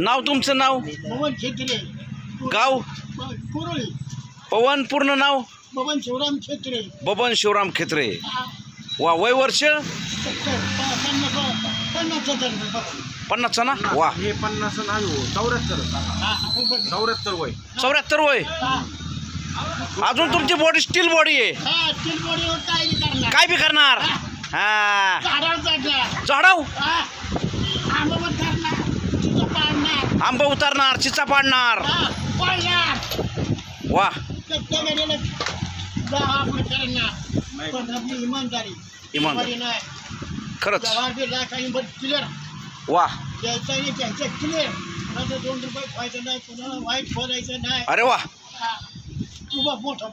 नाव तुमचं नाव? बबन छेत्रे. गाव? कुरळी. पवन पूर्ण नाव? बबन शिवराम छेत्रे. बबन शिवराम खेत्रे. वा वय वर्ष? सत्तर पन्नास पन्नास. पन्नासचा ना? वा. हे पन्नास नाही हो. चौऱ्याहत्तर. चौऱ्याहत्तर वय. चौऱ्याहत्तर वय? अजून तुमची बॉडी स्टील बॉडी आहे. हा, चिलबोडीवर काय नाही करणार. काय बी करणार? हा. झाडावर झाडाव हा, आंबा उतारणार चिचा पाडणार. वा. इमानदारी. खरंच. वा. अरे वा. मोठा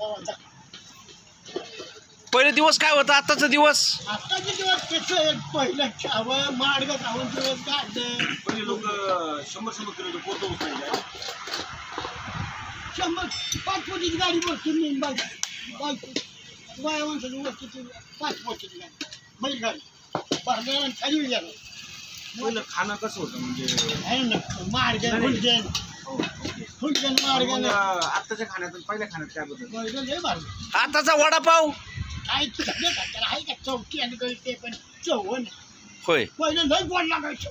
पहिले दिवस काय होता? आताचा दिवस? आताचे दिवस कसं पहिलं खावं माडगं खावं दिवस काढलं पहिले लोक शंभर शंभर किलो पाच गाडी बाया माणसाची वस्तीची पाच पोतीची गाडी बैलगाडी. भरलेला आणि खाली गेला पहिलं खाणं कसं होतं म्हणजे? आहे ना माडगं हो, आत्ताच्या खाण्यात आणि पहिल्या खाण्यात काय बदल? लय आताचा वडापाव? काय तिकडे का त्याला आहे का चौकी आणि गळते पण चवण होय. पहिलं लय गोड लागायचं.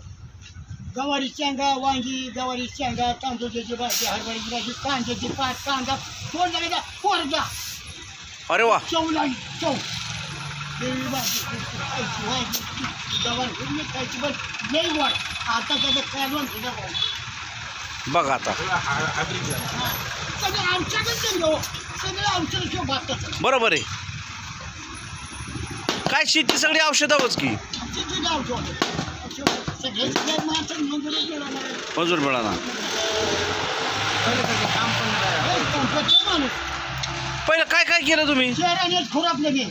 गवारी शेंगा वांगी गवारी शेंगा तांदूळची भाजी हरभऱ्याची भाजी कांद्याची पात कांदा. गोड लागायचा पोरगा. अरे वा. चव लागली चव देवी भाजी खायची वांगी गवारी हिरवी खायची पण लय गोड. आता त्याचं कालवण सुद्धा गोड बघा आता. सगळं हा-. सगळं भागतात बरोबर आहे. काय शेती सगळी औषधावच की? केला मजूर मिळाला. पहिलं काय काय केलं तुम्ही? चेहराने आणि खुरापलं मी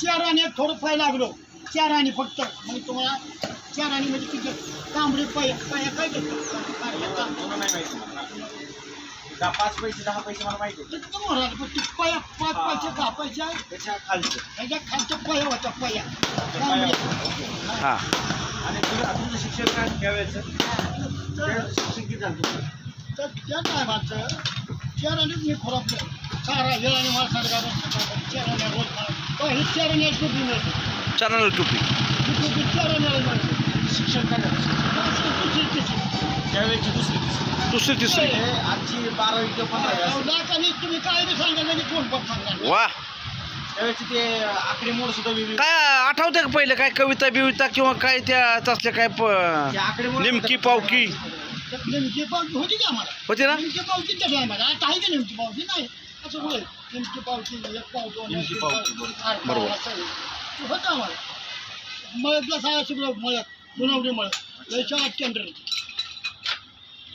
चेहराने थोडं पाय लागलो. चेहराने फक्त म्हणजे तुम्हाला चेहराने म्हणजे किती तांबडी पाय पाय काय घेतो मला नाही माहिती मला. दहा पाच पैसे दहा पैसे मला माहिती होते पाया पाच पैसे दहा पैसे आहे. त्याच्या खालचं. त्याच्या खालच्या पाया होत्या पाया. त्या पाया- हा. आणि तुझं तुझं शिक्षण काय ठेवायचं तर शिक्षण किती झालं तर त्या टायमाचं चार आणि मी खुरापलं सारा आणि मला सांगा रोज रुपये मिळते. चॅनल टुपी. चार आणि मिळते. शिक्षण काय झालं त्यावेळेची दुसरी तिसरी. दुसरी तिसरी. हे आजची बारावी किंवा पंधरावी असेल. तुम्ही काय बी सांगा म्हणजे कोण पण सांगा. वा. त्यावेळेची ते आकडे मोड सुद्धा वेगळी. काय आठवते का पहिले? काय कविता बिविता किंवा काय त्या तसल्या काय ते प- आकडेमोड निमकी पावकी. नेमकी पावती होती का आम्हाला? होती ना? नेमकी पावती त्या टायमाला आता आहे का नेमकी पावती नाही. असं होय. नेमकी पावती एक पाव दोन नेमकी एक पावती, पाव, बरोबर. आठ पाव, बरोबर. असं आहे. ते होतं आम्हाला. मळ्यातला सारा सगळं मळ्यात पुनवडी मळ्यात याच्या आठ केंद्र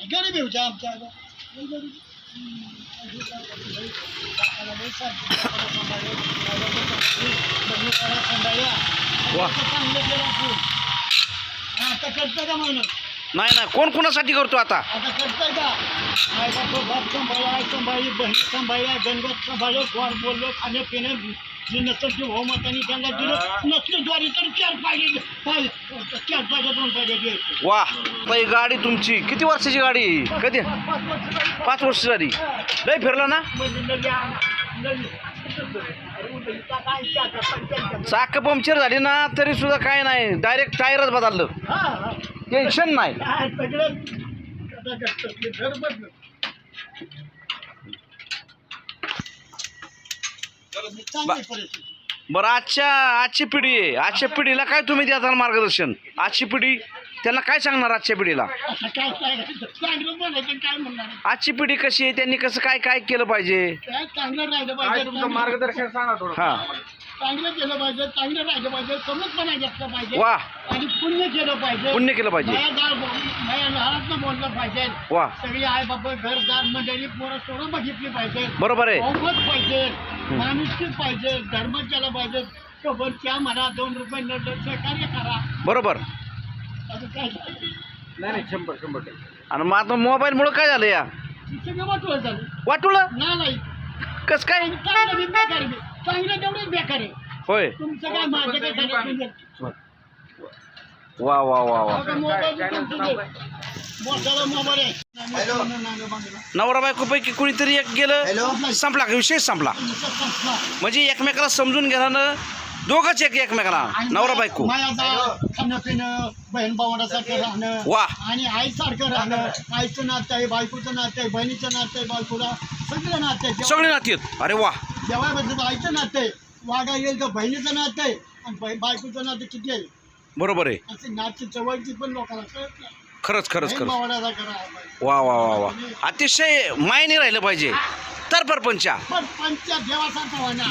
गरीबी आमच्या सांभाळलं. सांभाळलं. बहिणीला सांभाळल्या. वा. आता का नाही ना कोण कोणासाठी करतो आता आता करताय का आई बाप बाप सांभाळा आई सांभाळी बहीण सांभाळल्या गणगत सांभाळलं गोड बोललो खाणे पिणे जे नसेल ते बहुमताने त्यांना दिलं. नसलं द्वारी तर चार पाहिजे चार पाहिजे दोन पाहिजे वा ही गाडी तुमची. किती वर्षाची गाडी? कधी? पाच वर्ष झाली. लय फिरला ना? म्हणजे चाका, पंक्चर झाली ना तरी सुद्धा काय नाही. डायरेक्ट टायरच बदललं. टेन्शन नाही काय सगळं आता करतं. ते घर बदलं. चांगली परिस्थिती बरं आजच्या आजची पिढी आहे. आजच्या पिढीला काय तुम्ही द्याल मार्गदर्शन? आजची पिढी त्यांना काय सांगणार आजच्या पिढीला? असं काय सांगायचं चांगलं बोलायचं काय म्हणणार? आजची पिढी कशी आहे? त्यांनी कसं काय काय केलं पाहिजे? काय चांगलं राहिलं काय पाहिजे तुमचं चांगलं- मार्गदर्शन सांगा थोडं. हा. चांगलं केलं पाहिजे चांगलं राहिलं पाहिजे समजपणा घेतलं पाहिजे. वा. आणि पुण्य केलं पाहिजे. पुण्य केलं पाहिजे. माया लहानातनं बोललं पाहिजे. वा. सगळी आई बाबा घरदार मंडळी पोरं सोडून बघितली पाहिजे. बरोबर आहे. बहुमत पाहिजे. माणुसकी पाहिजे. धर्म केला पाहिजे. सोबत त्या म्हणा दोन रुपये नडलं सहकार्य करा. बरोबर. असं काय नाही नाही शंभर शंभर टक्के. आणि मग आता मोबाईलमुळं काय झालं या? सगळं वाटलं झालं? वाटुलं ना नाही. कसं काय? चांगलं बी बेकार आहे. चांगलं तेवढंच बेकार आहे. होय. तुमचं काय माझं काय झालं वा वा वा वा. मोबाईल मोबाईल आहे. हॅलो. नवरा बायकोपैकी कुणीतरी एक गेलं. संपला का? विषय संपला. म्हणजे एकमेकाला समजून घेण्यानं दोघंच एक एकमेकाला नवरा बायको. खाणं पिणं बहीण भावंडासारखं राहणं वा. आणि आईसारखं राहणं. आईचं नातं आहे बायकोचं नातं आहे बहिणीचं नातं आहे बायकोला सगळं नातं आहे. सगळे नाती अरे वा. जेव्हा आईचं नातं आहे वागा येईल तर बहिणीचं नातं आहे आणि बायकोचं नातं किती आहे? बरोबर आहे. असे नातची जवळची पण लोकांना कळत नाही. खरंच खरंच खरंच. वा वा वा वा. अतिशय मायने राहिलं पाहिजे. तर परपंचा.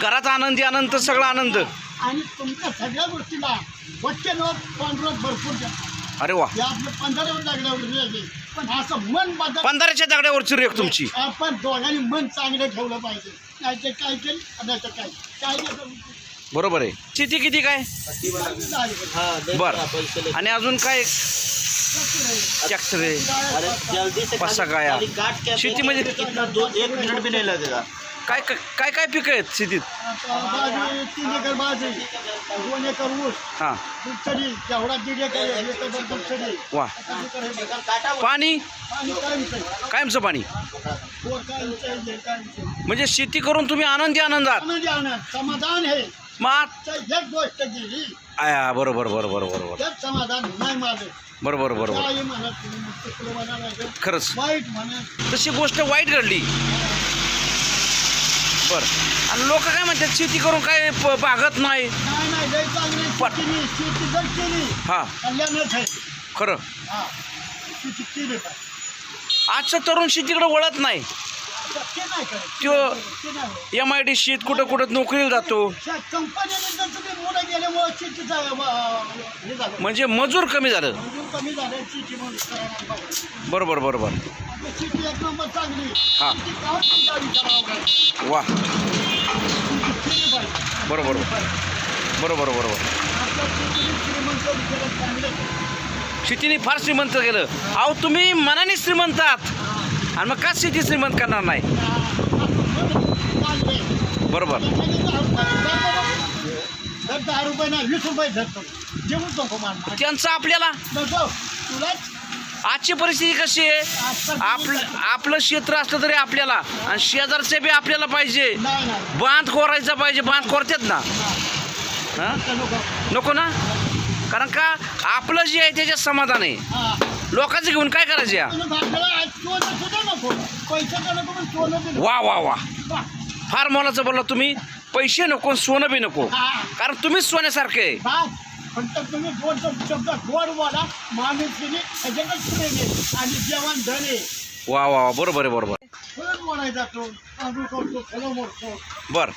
घरात आनंदी आनंद सगळा आनंद. आणि तुमच्या सगळ्या गोष्टीला वच्चे लोक कॉन्ट्रोल भरपूर देतात अरे वा. हे आपलं पंधरावर पण असं मन बदल पंधराच्या दगड्यावरची रेख तुमची. आपण दोघांनी मन चांगलं ठेवलं पाहिजे. काय ते काय केलं? नाही तर काय? काय नाही बरोबर आहे. शेती किती काय. बर. आणि अजून काय? ट्रॅक्टर आहे. अरे जल्दी से पस्सा खाली- गाया. खाली काट के शेती म्हणजे- कितना दो एक मिनट भी नहीं लगेगा काय काय काय काय पिकं आहेत शेतीत? आता बाजरी तीन एकर बाजरी दोन एकर ऊस हां. दुधचडी जेवढा दीड एकर आहे, एकर भर दुधचडी वा. आता एकर पाणी? आणि कायमचं आहे. कायमचं पाणी? बोर कायमचं आहे, हे कायमचं आहे. म्हणजे शेती करून तुम्ही आनंदी आनंदात. आनंदी आनंद समाधान तर एक गोष्ट गेली आया बरोबर बरोबर बरोबर. समाधान नाही माझं बरोबर बरोबर. काही म्हणत तुम्ही खरंच. वाईट म्हणत तशी गोष्ट वाईट घडली. बर आणि लोक काय म्हणतात शेती करून काय प- भागत नाही. नाही नाही लय चांगली पण- शेती शेती जर केली. हा. कल्याणच आहे. खरं. हा. शेती केली पाहिजे आजचं तरुण शेतीकडे वळत नाही. ते नाही करत. त्यो- ते नाही होत. एम आय डी शेत कुठं कुठं नोकरीला जातो. त्या कंपनीने जर तुम्ही मोठं गेल्यामुळे शेतीचा अं, झालं म्हणजे मजूर कमी झालं. कमी झालं म्हणून. बरोबर बरोबर. एक नंबर चांगली. हा. वा. बरोबर बरोबर. बरोबर शेतीने फार श्रीमंत केलं अहो तुम्ही मनाने श्रीमंत आहात. आणि मग का शेती श्रीमंत करणार नाही? बरोबर. दहा रुपये ना वीस रुपये धरतो जेवूच नको मानणार त्यांचं आपल्याला? नको आजची परिस्थिती कशी आहे? आपलं आपलं क्षेत्र असलं तरी आपल्याला आणि शेजारचे बी आपल्याला पाहिजे. नाही नाही. बांध कोरायचा पाहिजे. बांध कोरतात ना? हां? नको नको. ना? कारण का? आपलं जे आहे त्याच्यात समाधान आहे. हा. लोकांचं घेऊन काय करायचं या? तुला भागला आज सोनं सुद्धा नको. पैशाचं नको पण सोनं बी नको. वा वा वा. वा. फार मोलाचं बोलला तुम्ही. पैसे नको आणि सोनं बी नको. हा. कारण तुम्हीच सोन्यासारखे आहे. फक्त तुम्ही दोन शब्द गोड बोला. माणूस गेली त्याच्यातच आहे आणि जेवण धन आहे वा वा वा बरोबर आहे बरोबर. खरंच बोलायचा जातो तांदूळ करतो फळं मोडतो. बर.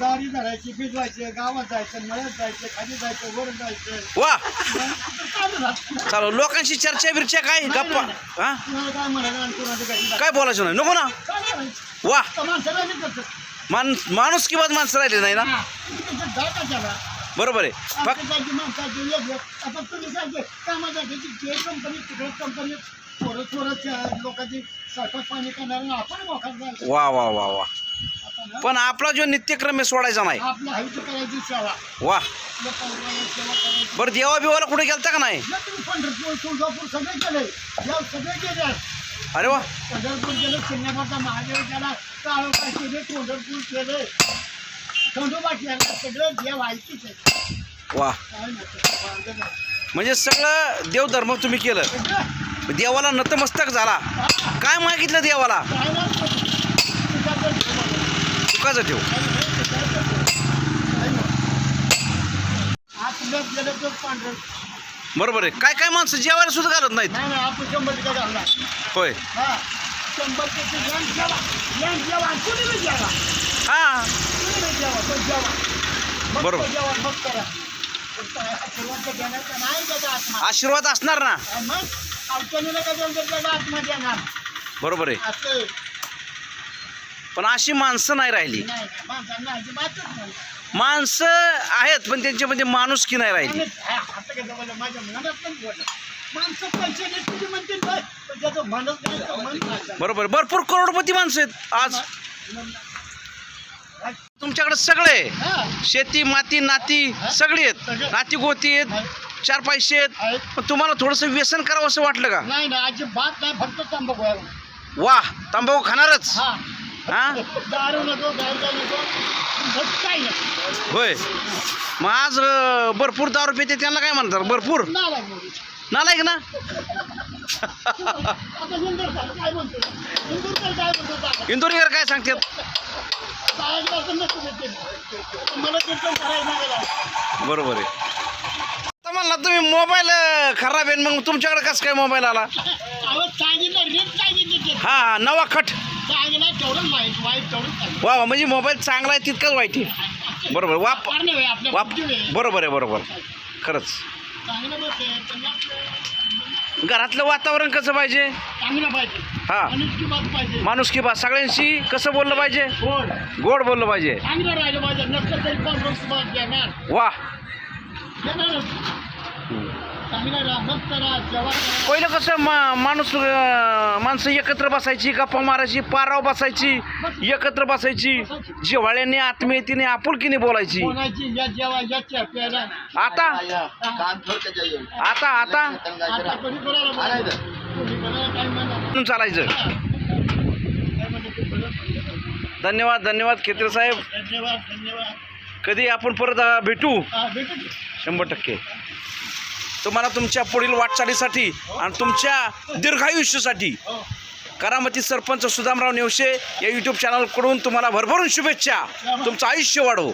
गाडी धरायची भिजवायची गावात जायचं मळ्यात जायचं खाली जायचं वर जायचं. वा. चालू राहतं. चालू लोकांशी चर्चा बिर्चा काय गप्पा? हा? कुणाला काय म्हणायचं? आणि कुणाचं काही नाही. काय बोलायचं नाही? नको ना. काय करायचं? वा. तर माणसाला नाही करत. मान माणूस किंवा माणसं राहिले नाही ना? हा. तिथे जाता त्याला. बरोबर आहे. फक्त वा वा वा वा. पण आपला जो नित्यक्रम आहे सोडायचा नाही. वा. बरं देवा बिवाला कुठे गेलता का नाही? या तुम्ही पंढरपूर तुळजापूर सगळे केले या सगळे केले अरे वा. पंढरपूर केलं सिंगापूरचा महादेव केले पंढरपूर केले वा. म्हणजे सगळं देवधर्म तुम्ही केलं. देवाला नतमस्तक झाला. काय मागितलं देवाला. चुकाचं ठेव. बरोबर आहे. काय काय माणसं जेवायला सुद्धा घालत नाहीत? होय. हा. शंभर टक्के ज्ञान जेवा ज्ञान जेवा कुणी बी जेवा हा. कुणी बी जेवा पण जेवा मग बरोबर. तो जेवा मग करा. पण काय आशीर्वाद तर देण्याचा नाही त्याचा आत्मा. आशीर्वाद असणार ना? आणि मग अडचणीला का जाऊन तर त्याचा आत्मा देणार? बरोबर आहे. असं. पण अशी माणसं नाही राहिली. नाही नाही. माणसांना अजिबातच नाही. माणसं आहेत पण त्यांच्यामध्ये माणुसकी नाही राहिली? आणि हा, आता कसं बोललं माझ्या मनात पण बोललं माणसं पैसे देते म्हणतील काय बरोबर. भरपूर करोडपती माणसं आहेत. आज तुमच्याकडे सगळे शेती माती नाती सगळी आहेत. नाती गोती आहेत चार पैसे आहेत. पण तुम्हाला थोडंसं व्यसन करावं असं वाटलं का? नाही ना अजिबात नाही फक्त तंबाखू वा तंबाखू खाणारच. होय. मग आज भरपूर दारू पिते त्यांना काय म्हणतात? भरपूर. नालायक ना? तर. इंदोरीकर काय सांगतात सांगायचं असं नसतं ते. मला कीर्तन करायचं नाही मला. बरोबर आहे आता म्हणला तुम्ही मोबाईल खराब आहे मग तुमच्याकडे कसं काय मोबाईल आला. हा हा नवा खट. वा वा, म्हणजे मोबाईल चांगला आहे तितकाच वाईट आहे बरोबर वाप वाप. बरोबर आहे बरोबर खरंच घरातलं वातावरण कसं पाहिजे? चांगलं पाहिजे. हा. अनुष्की बात पाहिजे. माणूस की बा सगळ्यांशी कसं बोललं पाहिजे? गोड. गोड बोललं पाहिजे. चांगलं राहिलं पाहिजे. नसलं तरी पण रोज तुम्हाला देणार वा देणारच चांगलं राहा मस्त राहा जेवण करा पहिलं कसं मा माणूस माणसं एकत्र बसायची गप्पा मारायची पाराव बसायची एकत्र बसायची. जिव्हाळ्याने आत्मीयतेने आपुलकीने बोलायची. आता? आता आता? चालायचं. धन्यवाद धन्यवाद खेत्र साहेब. धन्यवाद धन्यवाद कधी आपण परत भेटू? शंभर टक्के. तुम्हाला तुमच्या पुढील वाटचालीसाठी आणि तुमच्या दीर्घायुष्यासाठी करामती सरपंच सुदामराव नेवशे या यूट्यूब चॅनलकडून तुम्हाला भरभरून शुभेच्छा. तुमचं आयुष्य वाढो.